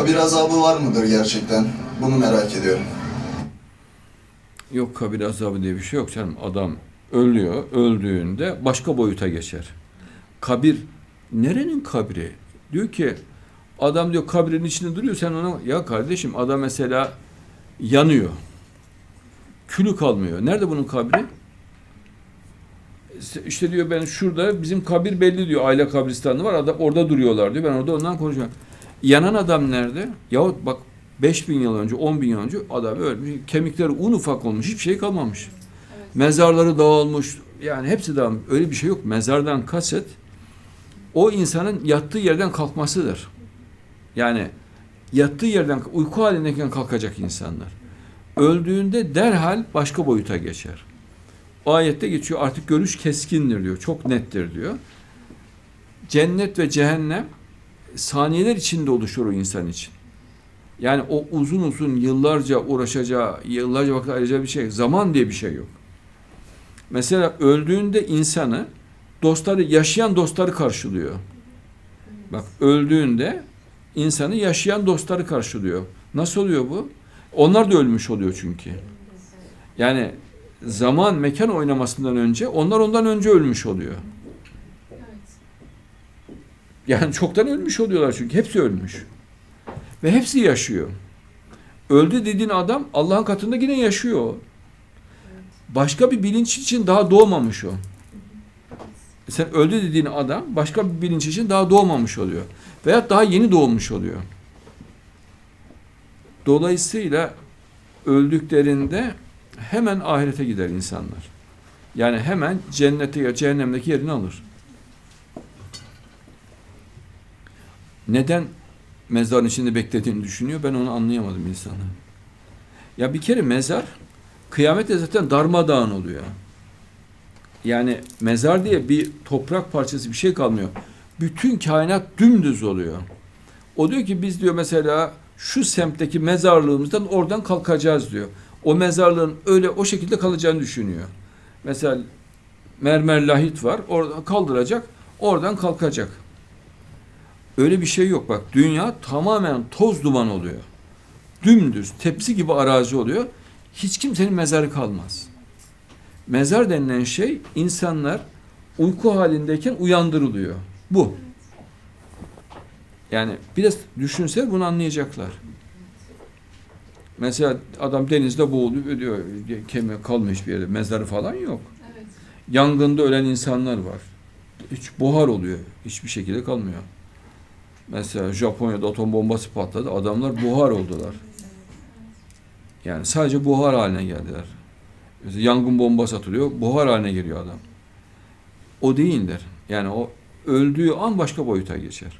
kabir azabı var mıdır gerçekten? Bunu merak ediyorum. Yok kabir azabı diye bir şey yok canım. Adam ölüyor, öldüğünde başka boyuta geçer. Kabir, nerenin kabri? Diyor ki, adam diyor kabrin içinde duruyor, sen ona, ya kardeşim adam mesela yanıyor. Külü kalmıyor. Nerede bunun kabri? İşte diyor ben şurada bizim kabir belli diyor. Aile kabristanı var. Adam orada duruyorlar diyor. Ben orada ondan konuşuyorum. Yanan adam nerede? Yahut bak 5000 yıl önce, 10 bin yıl önce adam ölmüş. Kemikleri un ufak olmuş. Hiçbir şey kalmamış. Mezarları dağılmış. Yani hepsi dağılmış. Öyle bir şey yok. Mezardan kasıt o insanın yattığı yerden kalkmasıdır. Yani yattığı yerden uyku halindeyken kalkacak insanlar. Öldüğünde derhal başka boyuta geçer. O ayette geçiyor artık görüş keskindir diyor. Çok nettir diyor. Cennet ve cehennem saniyeler içinde oluşur o insan için. Yani o uzun uzun yıllarca uğraşacağı, yıllarca vakit ayıracağı bir şey. Zaman diye bir şey yok. Mesela öldüğünde insanı dostları, yaşayan dostları karşılıyor. Bak öldüğünde insanı yaşayan dostları karşılıyor. Nasıl oluyor bu? Onlar da ölmüş oluyor çünkü. Yani zaman mekan oynamasından önce onlar ondan önce ölmüş oluyor. Yani çoktan ölmüş oluyorlar çünkü hepsi ölmüş. Ve hepsi yaşıyor. Öldü dediğin adam Allah'ın katında yine yaşıyor. Başka bir bilinç için daha doğmamış o. Sen öldü dediğin adam başka bir bilinç için daha doğmamış oluyor. Veya daha yeni doğmuş oluyor. Dolayısıyla öldüklerinde hemen ahirete gider insanlar. Yani hemen cennete ya cehennemdeki yerini alır. Neden mezarın içinde beklediğini düşünüyor ben onu anlayamadım insanı. Ya bir kere mezar kıyamette zaten darmadağın oluyor. Yani mezar diye bir toprak parçası bir şey kalmıyor. Bütün kainat dümdüz oluyor. O diyor ki biz diyor mesela şu semtteki mezarlığımızdan oradan kalkacağız diyor. O mezarlığın öyle o şekilde kalacağını düşünüyor. Mesela mermer lahit var. Oradan kaldıracak. Oradan kalkacak. Öyle bir şey yok bak. Dünya tamamen toz duman oluyor. Dümdüz, tepsi gibi arazi oluyor. Hiç kimsenin mezarı kalmaz. Mezar denilen şey insanlar uyku halindeyken uyandırılıyor. Bu. Yani biraz düşünse bunu anlayacaklar. Mesela adam denizde boğuluyor diyor. Kemiği kalmış bir yerde. Mezarı falan yok. Evet. Yangında ölen insanlar var. Hiç buhar oluyor. Hiçbir şekilde kalmıyor. Mesela Japonya'da atom bombası patladı. Adamlar buhar oldular. Yani sadece buhar haline geldiler. Mesela yangın bombası atılıyor. Buhar haline geliyor adam. O değildir. Yani o öldüğü an başka boyuta geçer.